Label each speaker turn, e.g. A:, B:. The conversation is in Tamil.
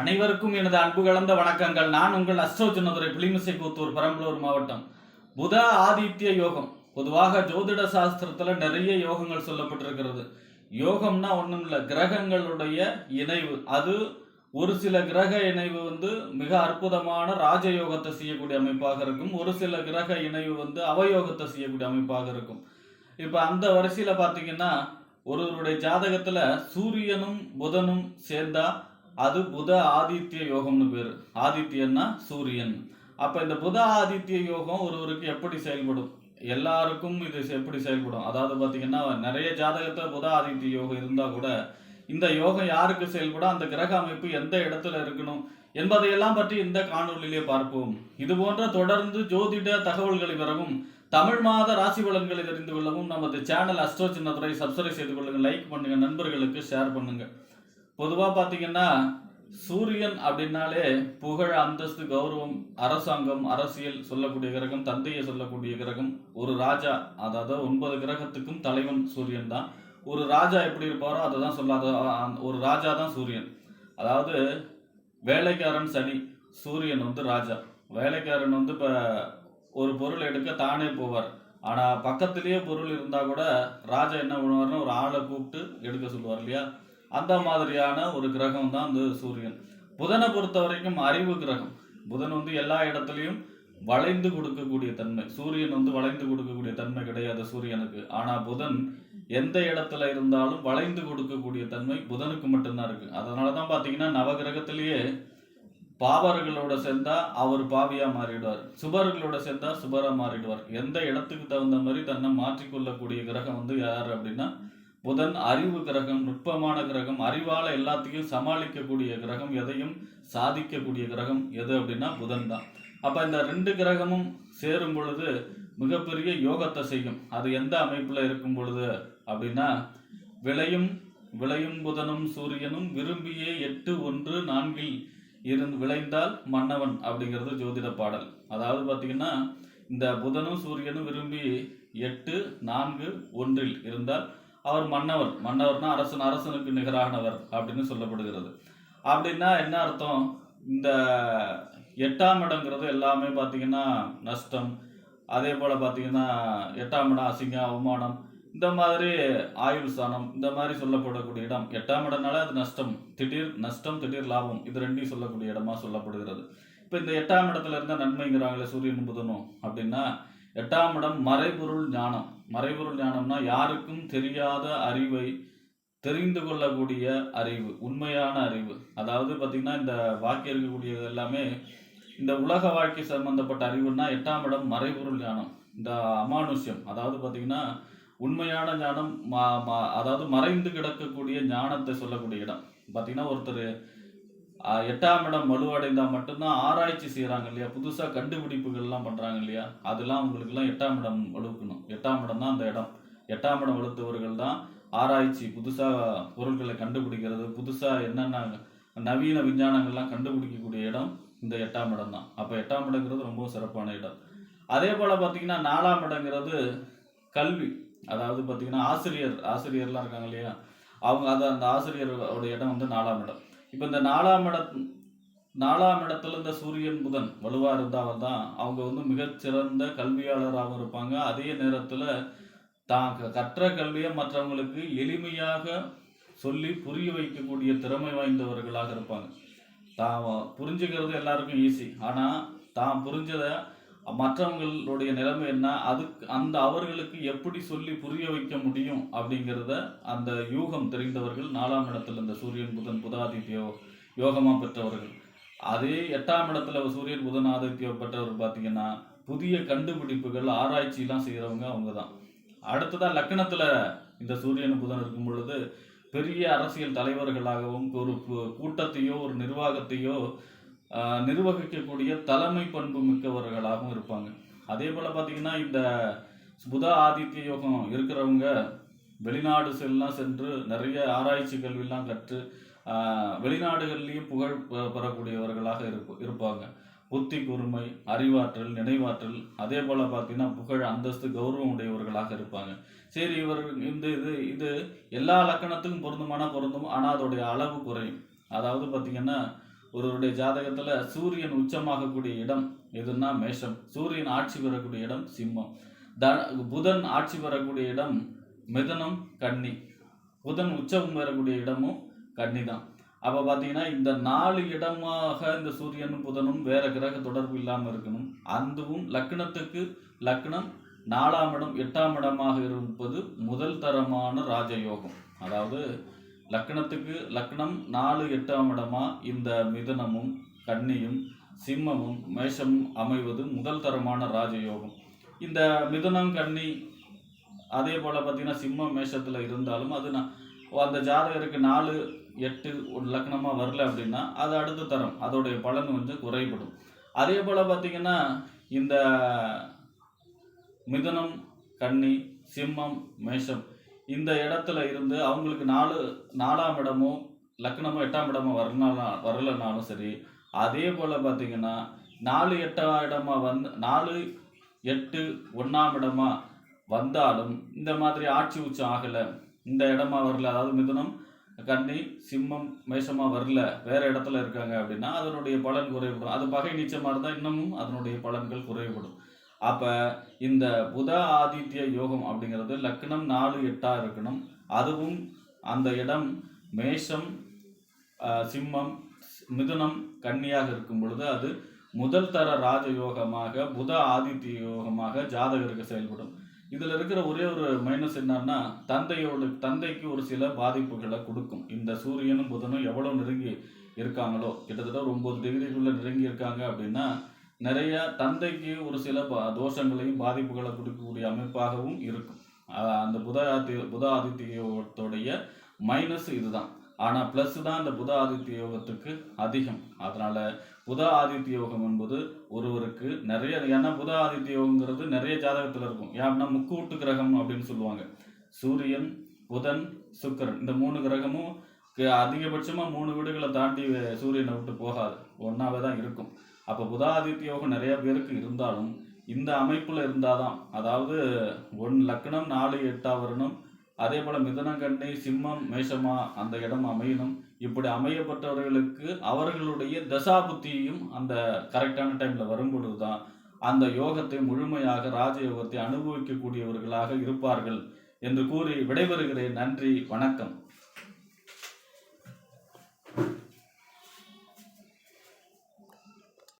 A: அனைவருக்கும் எனது அன்பு கலந்த வணக்கங்கள். நான் உங்கள் அஸ்ட்ரோ சின்னதுரை புலிமிசை கூத்தூர் பெரம்பலூர் மாவட்டம். புத ஆதித்ய யோகம். பொதுவாக ஜோதிட சாஸ்திரத்துல நிறைய யோகங்கள் சொல்லப்பட்டிருக்கிறது. யோகம்னா ஒன்றும் இல்லை கிரகங்களுடைய இணைவு. அது ஒரு சில கிரக இணைவு வந்து மிக அற்புதமான ராஜயோகத்தை செய்யக்கூடிய அமைப்பாக இருக்கும். ஒரு சில கிரக இணைவு வந்து அவயோகத்தை செய்யக்கூடிய அமைப்பாக இருக்கும். இப்போ அந்த வரிசையில் பார்த்தீங்கன்னா ஒருவருடைய ஜாதகத்தில் சூரியனும் புதனும் சேர்ந்தால் அது புத ஆதித்ய யோகம்னு பேர். ஆதித்யன்னா சூரியன். அப்ப இந்த புத ஆதித்ய யோகம் ஒருவருக்கு எப்படி செயல்படும்? எல்லாருக்கும் இது எப்படி செயல்படும்? அதாவது பாத்தீங்கன்னா நிறைய ஜாதகத்துல புத ஆதித்ய யோகம் இருந்தா கூட இந்த யோகம் யாருக்கு செயல்படும்? அந்த கிரக அமைப்பு எந்த இடத்துல இருக்கணும்? என்பதையெல்லாம் பற்றி இந்த காணொளியிலே பார்ப்போம். இது போன்ற தொடர்ந்து ஜோதிட தகவல்களை பெறவும் தமிழ் மாத ராசி பலன்களை தெரிந்து கொள்ளவும் நமது சேனல் அஸ்ட்ரோ சின்னத்துறை சப்ஸ்கிரைப் செய்து கொள்ளுங்க லைக் பண்ணுங்க நண்பர்களுக்கு ஷேர் பண்ணுங்க. பொதுவாக பார்த்தீங்கன்னா சூரியன் அப்படின்னாலே புகழ் அந்தஸ்து கௌரவம் அரசாங்கம் அரசியல் சொல்லக்கூடிய கிரகம் தந்தையை சொல்லக்கூடிய கிரகம் ஒரு ராஜா அதாவது ஒன்பது கிரகத்துக்கும் தலைவன் சூரியன் தான். ஒரு ராஜா எப்படி இருப்பாரோ அதை தான் சொல்லாத ஒரு ராஜா தான் சூரியன். அதாவது வேலைக்காரன் சனி சூரியன் வந்து ராஜா. வேலைக்காரன் வந்து இப்போ ஒரு பொருள் எடுக்க தானே போவார். ஆனால் பக்கத்துலேயே பொருள் இருந்தால் கூட ராஜா என்ன பண்ணுவார்னா ஒரு ஆளை கூப்பிட்டு எடுக்க சொல்லுவார் இல்லையா? அந்த மாதிரியான ஒரு கிரகம் தான் இந்த சூரியன். புதனை பொறுத்த வரைக்கும் அறிவு கிரகம். புதன் வந்து எல்லா இடத்துலையும் வளைந்து கொடுக்கக்கூடிய தன்மை. சூரியன் வந்து வளைந்து கொடுக்கக்கூடிய தன்மை கிடையாது சூரியனுக்கு. ஆனால் புதன் எந்த இடத்துல இருந்தாலும் வளைந்து கொடுக்கக்கூடிய தன்மை புதனுக்கு மட்டும்தான் இருக்கு. அதனால தான் பார்த்தீங்கன்னா நவகிரகத்திலேயே பாவர்களோட சேர்ந்தா அவர் பாவியா மாறிடுவார். சுபர்களோட சேர்ந்தா சுபரா மாறிடுவார். எந்த இடத்துக்கு தகுந்த மாதிரி தன்னை மாற்றிக்கொள்ளக்கூடிய கிரகம் வந்து யார் அப்படின்னா புதன் அறிவு கிரகம் நுட்பமான கிரகம் அறிவால் எல்லாத்தையும் சமாளிக்கக்கூடிய கிரகம் எதையும் சாதிக்கக்கூடிய கிரகம் எது அப்படின்னா புதன் தான். அப்போ இந்த ரெண்டு கிரகமும் சேரும் பொழுது மிகப்பெரிய யோகத்தை செய்யும். அது எந்த அமைப்பில் இருக்கும் பொழுது அப்படின்னா விளையும் விளையும் புதனும் சூரியனும் விரும்பியே எட்டு ஒன்று நான்கில் இருந்து விளைந்தால் மன்னவன் அப்படிங்கிறது ஜோதிட பாடல். அதாவது பார்த்தீங்கன்னா இந்த புதனும் சூரியனும் விரும்பி எட்டு நான்கு ஒன்றில் இருந்தால் அவர் மன்னவர். மன்னவர்னா அரசன் அரசனுக்கு நிகரானவர் அப்படின்னு சொல்லப்படுகிறது. அப்படின்னா என்ன அர்த்தம்? இந்த எட்டாம் இடங்கிறது எல்லாமே பார்த்தீங்கன்னா நஷ்டம். அதே போல் பார்த்தீங்கன்னா எட்டாம் இடம் அசிங்கம் அவமானம். இந்த மாதிரி ஆயுள் ஸ்தானம் இந்த மாதிரி சொல்லப்படக்கூடிய இடம். எட்டாம் இடம்னால அது நஷ்டம். திடீர் நஷ்டம் திடீர் லாபம். இது ரெண்டையும் சொல்லக்கூடிய இடமா சொல்லப்படுகிறது. இப்போ இந்த எட்டாம் இடத்துல இருந்தால் நன்மைங்கிறாங்களே சூரியன் புதனும் அப்படின்னா எட்டாம் இடம் மறைபொருள் ஞானம். மறைபொருள் ஞானம்னா யாருக்கும் தெரியாத அறிவை தெரிந்து கொள்ளக்கூடிய அறிவு உண்மையான அறிவு. அதாவது பார்த்தீங்கன்னா இந்த வாக்கியம் இருக்கக்கூடியது எல்லாமே இந்த உலக வாழ்க்கை சம்பந்தப்பட்ட அறிவுன்னா எட்டாம் இடம் மறைபொருள் ஞானம். இந்த அமானுஷ்யம் அதாவது பார்த்தீங்கன்னா உண்மையான ஞானம் அதாவது மறைந்து கிடக்கக்கூடிய ஞானத்தை சொல்லக்கூடிய இடம். பார்த்திங்கன்னா ஒருத்தர் எட்டாம் இடம் வலுவடைந்தால் மட்டும்தான் ஆராய்ச்சி செய்கிறாங்க இல்லையா? புதுசாக கண்டுபிடிப்புகள்லாம் பண்ணுறாங்க இல்லையா? அதெல்லாம் அவங்களுக்குலாம் எட்டாம் இடம் வலுக்கணும். எட்டாம் இடம் தான் அந்த இடம். எட்டாம் இடம் வலுத்தவர்கள் தான் ஆராய்ச்சி புதுசாக பொருட்களை கண்டுபிடிக்கிறது புதுசாக என்னென்ன நவீன விஞ்ஞானங்கள்லாம் கண்டுபிடிக்கக்கூடிய இடம் இந்த எட்டாம் இடம் தான். அப்போ எட்டாம் இடங்கிறது ரொம்ப சிறப்பான இடம். அதே போல் பார்த்தீங்கன்னா நாலாம் இடங்கிறது கல்வி. அதாவது பார்த்தீங்கன்னா ஆசிரியர் ஆசிரியர்லாம் இருக்காங்க இல்லையா? அவங்க அதை அந்த ஆசிரியரோட இடம் வந்து நாலாம் இடம். இப்போ இந்த நாலாம் இட நாலாம் இடத்துல இந்த சூரியன் புதன் வலுவாக இருந்தால் தான் அவங்க வந்து மிகச்சிறந்த கல்வியாளராகவும் இருப்பாங்க. அதே நேரத்தில் தான் க- கற்ற கல்வியை மற்றவங்களுக்கு எளிமையாக சொல்லி புரிய வைக்கக்கூடிய திறமை வாய்ந்தவர்களாக இருப்பாங்க. தான் புரிஞ்சுக்கிறது எல்லாருக்கும் ஈஸி ஆனால் தான் புரிஞ்சதை மற்றவங்களுடைய நிலைமை என்ன? அதுக்கு அந்த அவர்களுக்கு எப்படி சொல்லி புரிய வைக்க முடியும் அப்படிங்கிறத அந்த யூகம் தெரிந்தவர்கள் நாலாம் இடத்துல இந்த சூரியன் புதன் புதாதித்யோ யோகமாக பெற்றவர்கள். அதே எட்டாம் இடத்துல சூரியன் புதன் ஆதித்ய பெற்றவர் பார்த்தீங்கன்னா புதிய கண்டுபிடிப்புகள் ஆராய்ச்சியெலாம் செய்கிறவங்க அவங்க தான் அடுத்ததான் லக்கணத்தில் இந்த சூரியன் புதன் இருக்கும் பொழுது பெரிய அரசியல் தலைவர்களாகவும் ஒரு கூட்டத்தையோ ஒரு நிர்வாகத்தையோ நிர்வகிக்கக்கூடிய தலைமை பண்பு மிக்கவர்களாகவும் இருப்பாங்க. அதே போல் பார்த்தீங்கன்னா இந்த புத ஆதித்ய யோகம் இருக்கிறவங்க வெளிநாடு செல்லாம் சென்று நிறைய ஆராய்ச்சி கல்வியெல்லாம் கற்று வெளிநாடுகள்லேயும் புகழ் பெறக்கூடியவர்களாக இருப்ப இருப்பாங்க. புத்தி கூர்மை அறிவாற்றல் நினைவாற்றல் அதே போல் பார்த்தீங்கன்னா புகழ் அந்தஸ்து கௌரவம் உடையவர்களாக இருப்பாங்க. சரி இவர் இந்த இது இது எல்லா லக்கணத்துக்கும் பொருந்துமானா பொருந்தும் ஆனால் அதோடைய அளவு குறையும். அதாவது பார்த்தீங்கன்னா ஒருவருடைய ஜாதகத்துல சூரியன் உச்சமாகக்கூடிய இடம் எதுன்னா மேஷம். சூரியன் ஆட்சி பெறக்கூடிய இடம் சிம்மம். த புதன் ஆட்சி பெறக்கூடிய இடம் மிதனம் கன்னி. புதன் உச்சம் பெறக்கூடிய இடமும் கன்னி தான் அப்போ பார்த்தீங்கன்னா இந்த நாலு இடமாக இந்த சூரியனும் புதனும் வேற கிரக தொடர்பு இல்லாமல் இருக்கணும். அதுவும் லக்னத்துக்கு லக்னம் நாலாம் இடம் எட்டாம் இடமாக இருப்பது முதல் தரமான ராஜயோகம். அதாவது லக்னத்துக்கு லக்னம் நாலு எட்டாம் இடமா இந்த மிதனமும் கன்னியும் சிம்மமும் மேஷமும் அமைவது முதல் தரமான ராஜயோகம். இந்த மிதனம் கன்னி அதே போல் பார்த்தீங்கன்னா சிம்மம் மேஷத்தில் இருந்தாலும் அது நான் அந்த ஜாதகருக்கு நாலு எட்டு ஒரு லக்னமாக வரல அப்படின்னா அது அடுத்த தரம். அதோடைய பலன் கொஞ்சம் குறைபடும். அதே போல் பார்த்தீங்கன்னா இந்த மிதனம் கன்னி சிம்மம் மேஷம் இந்த இடத்துல இருந்து அவங்களுக்கு நாலு நாலாம் இடமோ லக்னமோ எட்டாம் இடமோ வரனாலும் வரலனாலும் சரி அதே போல் பார்த்தீங்கன்னா நாலு எட்டாம் இடமா வந்து நாலு எட்டு ஒன்றாம் இடமா வந்தாலும் இந்த மாதிரி ஆட்சி உச்சம் ஆகலை. இந்த இடமா வரல. அதாவது மிதுனம் கன்னி சிம்மம் மேஷமாக வரல. வேறு இடத்துல இருக்காங்க அப்படின்னா அதனுடைய பலன் குறைபடும் அது பகை நீச்சமாக இருந்தால் இன்னமும் அதனுடைய பலன்கள் குறைபடும் அப்போ இந்த புத ஆதித்ய யோகம் அப்படிங்கிறது லக்னம் நாலு எட்டாக இருக்கணும். அதுவும் அந்த இடம் மேஷம் சிம்மம் மிதுனம் கன்னியாக இருக்கும் பொழுது அது முதல் தர ராஜயோகமாக புத ஆதித்ய யோகமாக ஜாதகருக்கு செயல்படும். இதில் இருக்கிற ஒரே ஒரு மைனஸ் என்னன்னா தந்தையோட தந்தைக்கு ஒரு சில பாதிப்புகளை கொடுக்கும். இந்த சூரியனும் புதனும் எவ்வளோ நெருங்கி இருக்காங்களோ கிட்டத்தட்ட ஒரு ஒம்பது டிகிரிக்குள்ளே நெருங்கி இருக்காங்க அப்படின்னா நிறைய தந்தைக்கு ஒரு சில பா- தோஷங்களையும் பாதிப்புகளை கொடுக்கக்கூடிய அமைப்பாகவும் இருக்கும். அந்த புத ஆதி புத ஆதித்ய யோகத்துடைய மைனஸ் இதுதான். ஆனால் ப்ளஸ் தான் இந்த புத ஆதித்ய யோகத்துக்கு அதிகம். அதனால புத ஆதித்ய யோகம் என்பது ஒருவருக்கு நிறைய ஏன்னா புத ஆதித்ய யோகங்கிறது நிறைய ஜாதகத்தில் இருக்கும். ஏன்னா முக்கூட்டு கிரகம் அப்படின்னு சொல்லுவாங்க. சூரியன் புதன் சுக்கிரன். இந்த மூணு கிரகமும் க- மூணு வீடுகளை தாண்டி சூரியனை விட்டு போகாது. ஒன்றாவே தான் இருக்கும். அப்போ புதாதித்ய யோகம் நிறைய பேருக்கு இருந்தாலும் இந்த அமைப்பில் இருந்தால் தான் அதாவது ஒன் லக்னம் நாலு எட்டா வரணும் அதே போல் மிதனங்கண்ணி சிம்மம் மேஷமா அந்த இடம் அமையணும். இப்படி அமையப்பட்டவர்களுக்கு அவர்களுடைய தசா புத்தியும் அந்த கரெக்டான டைமில் வரும் பொழுதுதான் அந்த யோகத்தை முழுமையாக ராஜயோகத்தை அனுபவிக்கக்கூடியவர்களாக இருப்பார்கள் என்று கூறி விடைபெறுகிறேன். நன்றி வணக்கம்.